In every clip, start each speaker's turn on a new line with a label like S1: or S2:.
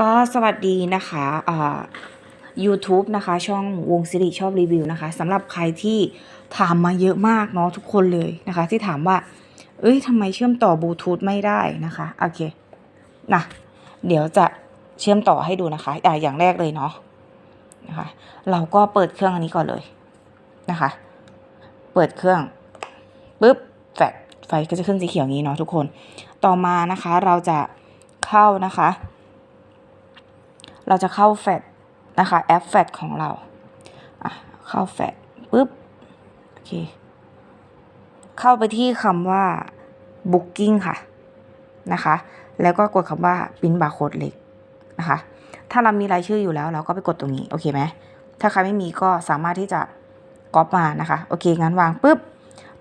S1: ก็สวัสดีนะคะอ่า YouTube นะคะ ช่องวงสิริชอบรีวิวนะคะสำหรับใครที่ถามมาเยอะมากเนาะทุกคนเลยนะคะ ที่ถามว่า เอ้ยทำไมเชื่อมต่อบลูทูธไม่ได้นะคะโอเคนะเดี๋ยวจะเชื่อมต่อให้ดูนะคะอ่าอย่างแรกเลยเนาะนะคะ เราก็เปิดเครื่องอันนี้ก่อนเลยนะคะ เปิดเครื่องปุ๊บแฟลชไฟก็จะขึ้นสีเขียวนี้เนาะทุกคน ต่อมานะคะเราจะเข้านะคะ เราจะเข้าแฟลนะคะแอปแฟลของเราเข้าแฟลปุ๊บโอเคเข้าไปที่คำว่า booking ค่ะนะคะ แล้วก็กดคำว่า print barcode เล็กนะคะ ถ้าเรามีรายชื่ออยู่แล้ว เราก็ไปกดตรงนี้โอเคไหมถ้าใครไม่มีก็สามารถที่จะก๊อปมานะคะโอเคงั้นวางปุ๊บ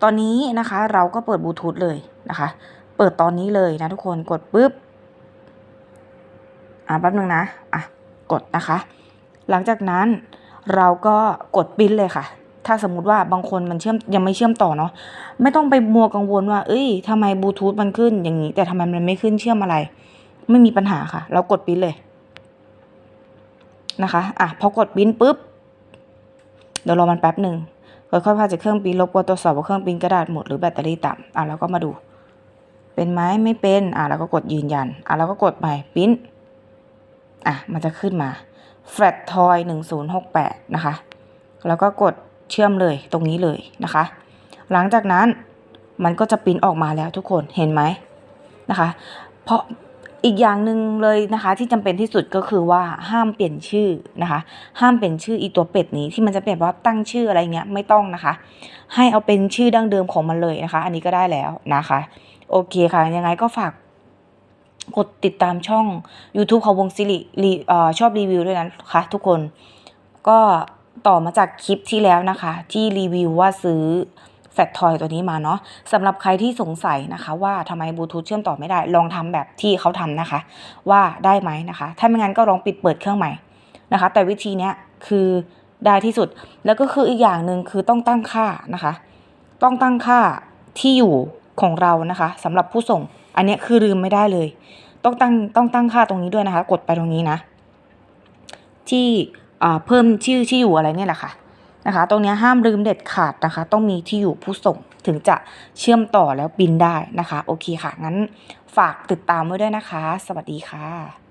S1: ตอนนี้นะคะเราก็เปิดบลูทูธเลยนะคะ เปิดตอนนี้เลยนะทุกคนกดปุ๊บ อ่าแป๊บนึงนะอะกดนะคะ หลังจากนั้นเราก็กดปิ้นเลยค่ะ ถ้าสมมุติว่าบางคนมันเชื่อมยังไม่เชื่อมต่อเนาะไม่ต้องไปมัวกังวลว่า เอ้ยทำไมบลูทูธมันขึ้นอย่างนี้ แต่ทำไมมันไม่ขึ้นเชื่อมอะไร ไม่มีปัญหาค่ะ เรากดปิ้นเลยนะคะอะพอกดปิ้นปุ๊บเดี๋ยวรอมันแป๊บหนึ่งค่อยๆพาจากเครื่องปิ้นรบกวนตรวจสอบว่าเครื่องปิ้นกระดาษหมดหรือแบตเตอรี่ต่ำอะเราก็มาดู เป็นไหมไม่เป็นอะเราก็กดยืนยันอะเราก็กดไปปิ้น อะมันจะขึ้นมา flat toy 1068 นะคะ แล้วก็กดเชื่อมเลยตรงนี้เลยนะคะ หลังจากนั้นมันก็จะปิ้นออกมาแล้วทุกคนเห็นไหมนะคะ เพราะอีกอย่างหนึ่งเลยนะคะ ที่จำเป็นที่สุดก็คือว่าห้ามเปลี่ยนชื่อนะคะ ห้ามเป็นชื่ออีตัวเป็ดนี้ที่มันจะเปลี่ยนว่าตั้งชื่ออะไรเงี้ยไม่ต้องนะคะ ให้เอาเป็นชื่อดั้งเดิมของมันเลยนะคะ อันนี้ก็ได้แล้วนะคะ โอเคค่ะ ยังไงก็ฝาก กดติดตามช่อง YouTube ของวงซิริรีชอบรีวิวด้วยนะคะทุกคน ก็ต่อมาจากคลิปที่แล้วนะคะ ที่รีวิวว่าซื้อแฟลชทอยตัวนี้มาเนาะสำหรับใครที่สงสัยนะคะ ว่าทำไมบลูทูธเชื่อมต่อไม่ได้ ลองทำแบบที่เขาทำนะคะ ว่าได้ไหมนะคะ ถ้าไม่งั้นก็ลองปิดเปิดเครื่องใหม่นะคะ แต่วิธีเนี้ยคือได้ที่สุดแล้วก็คืออีกอย่างหนึ่งคือต้องตั้งค่านะคะ ต้องตั้งค่าที่อยู่ของเรานะคะสำหรับผู้ส่ง อันนี้คือลืมไม่ได้เลย ต้องตั้งต้องตั้งค่าตรงนี้ด้วยนะคะ กดไปตรงนี้นะ ที่เพิ่มชื่อที่อยู่อะไรเนี่ยแหละค่ะนะคะ ตรงนี้ห้ามลืมเด็ดขาดนะคะ ต้องมีที่อยู่ผู้ส่งถึงจะเชื่อมต่อแล้วบินได้นะคะ โอเคค่ะ งั้นฝากติดตามไว้ด้วยนะคะ สวัสดีค่ะ